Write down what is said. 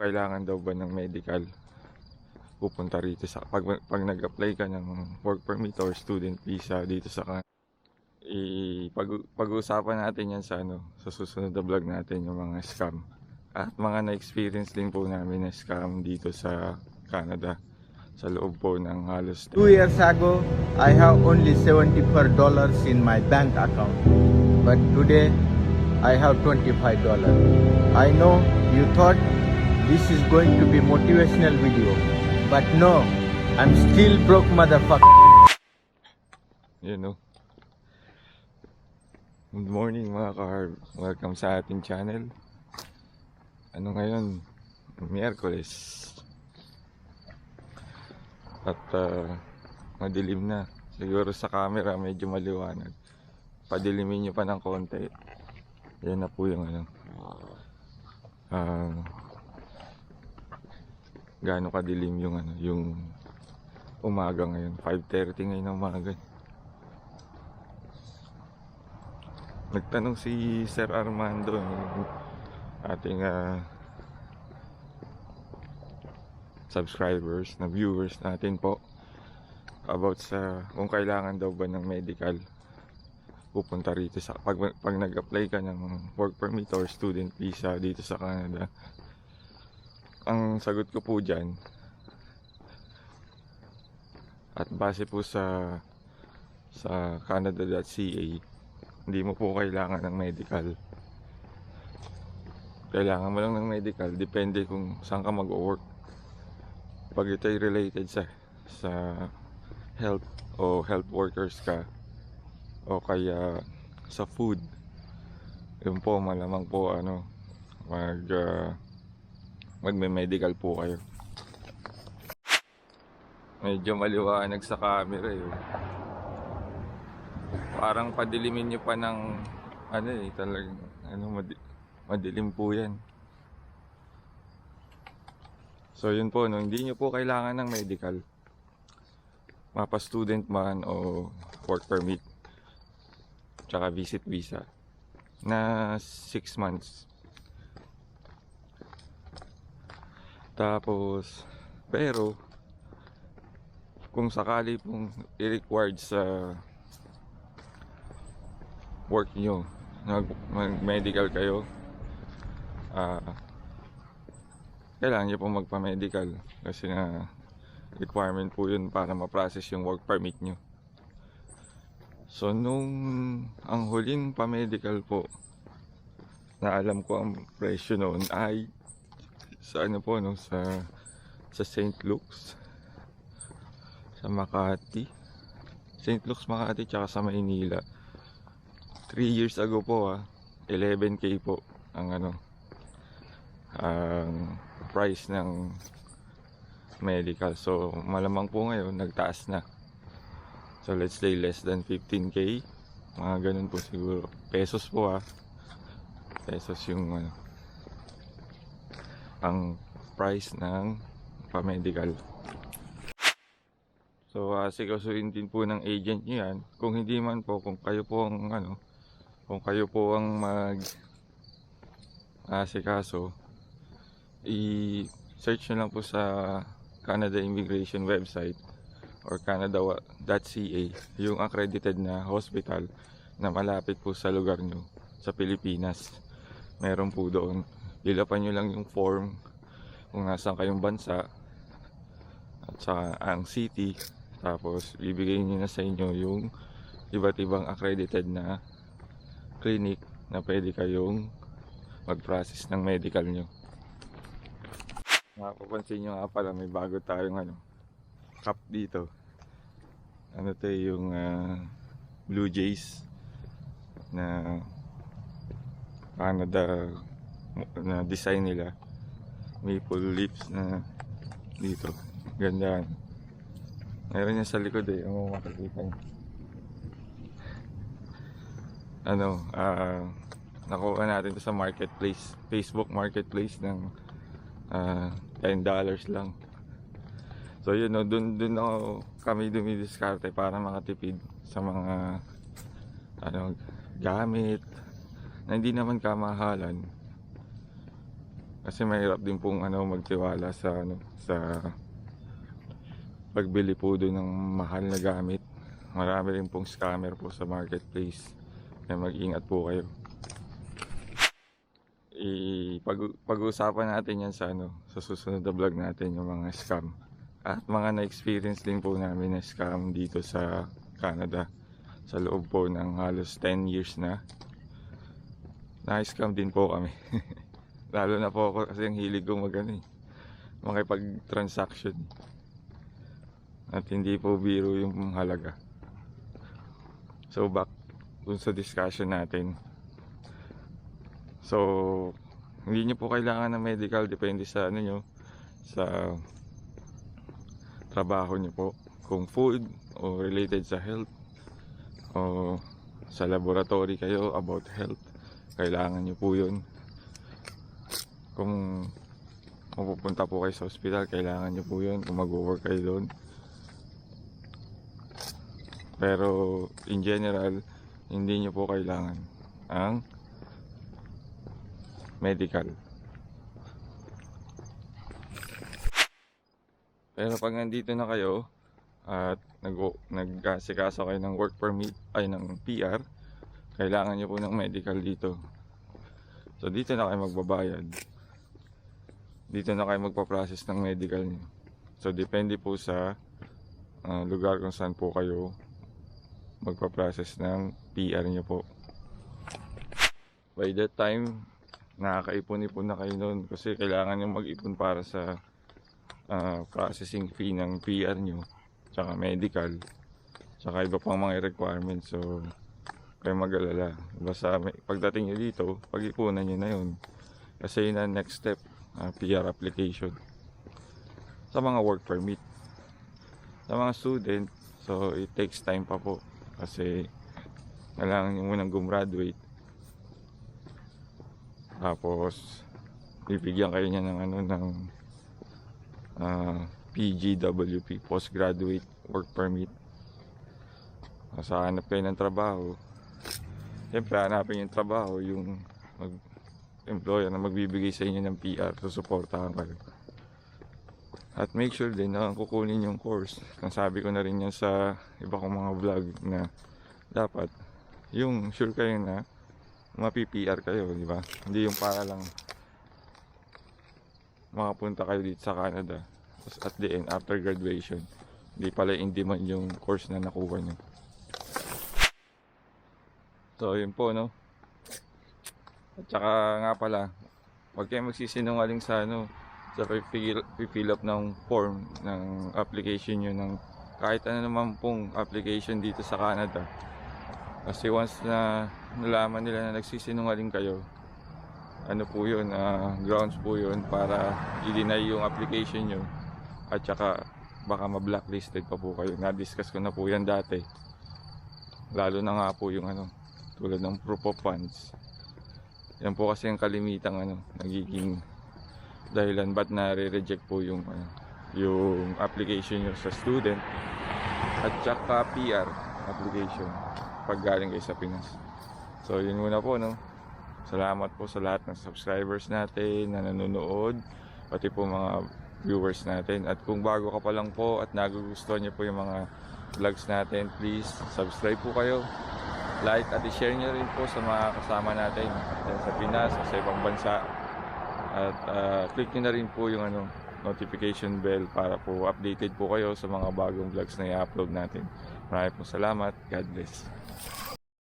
kailangan daw ba ng medical pupunta rito sa pag, pag nag-apply ka ng work permit or student visa dito sa kan i pag, pag-uusapan natin yan sa ano sa susunod na vlog natin yung mga scam at mga na-experience din po namin na scam dito sa Canada sa loob po ng halos Two years ago, I have only $74 in my bank account. But today, I have $25. I know you thought this is going to be motivational video. But no, I'm still broke motherfucker. Yun know. Good morning mga ka Welcome sa ating channel. Ano ngayon? Miyerkules. At ah, madilim na. Siguro sa camera medyo maliwanag. Padilimin nyo pa ng konti. Yan na po yung ano. Ah, gaano kadilim yung ano, yung umaga ngayon. 5.30 ngayon ng umaga. Nagtanong si Sir Armando, yung ating ah, subscribers, na viewers natin po about sa kung kailangan daw ba ng medical pupunta rito sa pag, pag nag-apply ka ng work permit or student visa dito sa Canada ang sagot ko po dyan at base po sa sa canada.ca hindi mo po kailangan ng medical. Kailangan mo lang ng medical depende kung saan ka mag-work. Pag ito ay related sa sa health o health workers ka o kaya sa food yun po malamang po ano mag ah, magme-medical po kayo. Medyo maliwanag sa camera eh. Parang padilimin nyo pa ng ano eh talagang ano madi- madilim po yan. So yun po no hindi nyo po kailangan ng medical. Mapa student man o work permit tsaka visit visa na 6 months tapos pero kung sakali pong i-required sa work nyo mag-medical kayo ah kailangan nyo pong magpa-medical kasi nga requirement po yun para ma-process yung work permit nyo. So nung ang huling pa-medical po na alam ko ang presyo noon ay sa ano po no sa sa St. Luke's sa Makati. St. Luke's Makati tsaka sa Maynila. 3 years ago po ah 11k po ang ano ang price ng medical. So malamang po ngayon nagtaas na. So let's say less than 15k mga ganun po siguro. Pesos po ah. Pesos yung ano ang price ng pa-medical. So asikasuin din po ng agent nyo yan. Kung hindi man po kung kayo po ang ano kung kayo po ang mag asikaso i-search nyo lang po sa Canada Immigration website or canada.ca yung accredited na hospital na malapit po sa lugar nyo sa Pilipinas. Meron po doon lilapan nyo lang yung form kung nasaan kayong bansa at saka ang city. Tapos bibigay nyo na sa inyo yung iba't ibang accredited na clinic na pwede kayong mag-process ng medical nyo. Mapapansin nyo nga pala may bago tayong ano cup dito. Ano to yung ah, Blue Jays na Canada na design nila. Maple leaves na dito. Ganda. Meron yan sa likod eh ang makikita nyo ano ah nakuha natin to sa marketplace Facebook marketplace ng ah, 10 dollars lang. So yun no dun, dun ako kami dumidiskarte para makatipid sa mga ano gamit na hindi naman kamahalan Kasi mahirap din pong ano magtiwala sa ano sa pagbili po doon ng mahal na gamit. Marami rin pong scammer po sa marketplace. Kaya mag-ingat po kayo. I pag natin yan sa ano sa susunod na vlog natin yung mga scam at mga na-experience din po namin na scam dito sa Canada sa loob po ng halos 10 years na na-scam din po kami lalo na po ako kasi ang hilig ko mag ano eh makipag-transaction. At hindi po biro yung halaga so back dun sa discussion natin. So hindi nyo po kailangan ng medical depende sa ano nyo sa trabaho nyo po. Kung food o related sa health o sa laboratory kayo about health kailangan nyo po yun kung kung pupunta po kayo sa hospital kailangan nyo po yun kung mag-work kayo doon pero in general hindi nyo po kailangan ang medical Pero pag nandito na kayo at nag nagkasikaso kayo ng work permit ay ng PR, kailangan niyo po ng medical dito. So dito na kayo magbabayad. Dito na kayo magpa-process ng medical niyo. So depende po sa ah, lugar kung saan po kayo magpa-process ng PR niyo po. By that time, nakakaipon-ipon na kayo noon kasi kailangan niyo mag-ipon para sa ah, processing fee ng PR nyo tsaka medical tsaka iba pang mga requirements so kayo mag-alala basta pagdating nyo dito pag-ipunan nyo na yun kasi yun ang next step ah, PR application sa mga work permit. Sa mga student so it takes time pa po kasi kailangan nyo munang gumraduate. Tapos bibigyan kayo niya ng ano ng ah, PGWP Postgraduate Work Permit. Sa hanap kayo ng trabaho. Siyempre hanapin yung trabaho yung mag employer na magbibigay sa inyo ng PR susuportahan kayo. At make sure din na kukunin yung course. Nasabi ko na rin yan sa iba kong mga vlog na dapat yung sure kayo na mapi-PR kayo di ba? Hindi yung para lang makapunta kayo dito sa Canada. At the end after graduation hindi pala in demand yung course na nakuha nyo so yun po no at saka nga pala huwag kayo magsisinungaling sa ano sa pipill up ng form ng application nyo ng kahit ano naman pong application dito sa Canada kasi once na nalaman nila na nagsisinungaling kayo ano po yun, ah, grounds po yun para i-deny yung application nyo at saka baka ma-blacklisted pa po kayo. Na-discuss ko na po yan dati. Lalo na nga po yung ano, tulad ng proof of funds. Yan po kasi ang kalimitang ano, nagiging dahilan ba't na-reject po yung ano, yung application nyo sa student at saka PR application pag galing kayo sa Pinas. So yun muna po no. Salamat po sa lahat ng subscribers natin na nanonood, pati po mga viewers natin. At kung bago ka pa lang po at nagugustuhan niyo po yung mga vlogs natin, please subscribe po kayo. Like at i-share niyo rin po sa mga kasama natin sa Pinas sa ibang bansa. At ah, click niyo na rin po yung ano, notification bell para po updated po kayo sa mga bagong vlogs na i-upload natin. Maraming po salamat. God bless.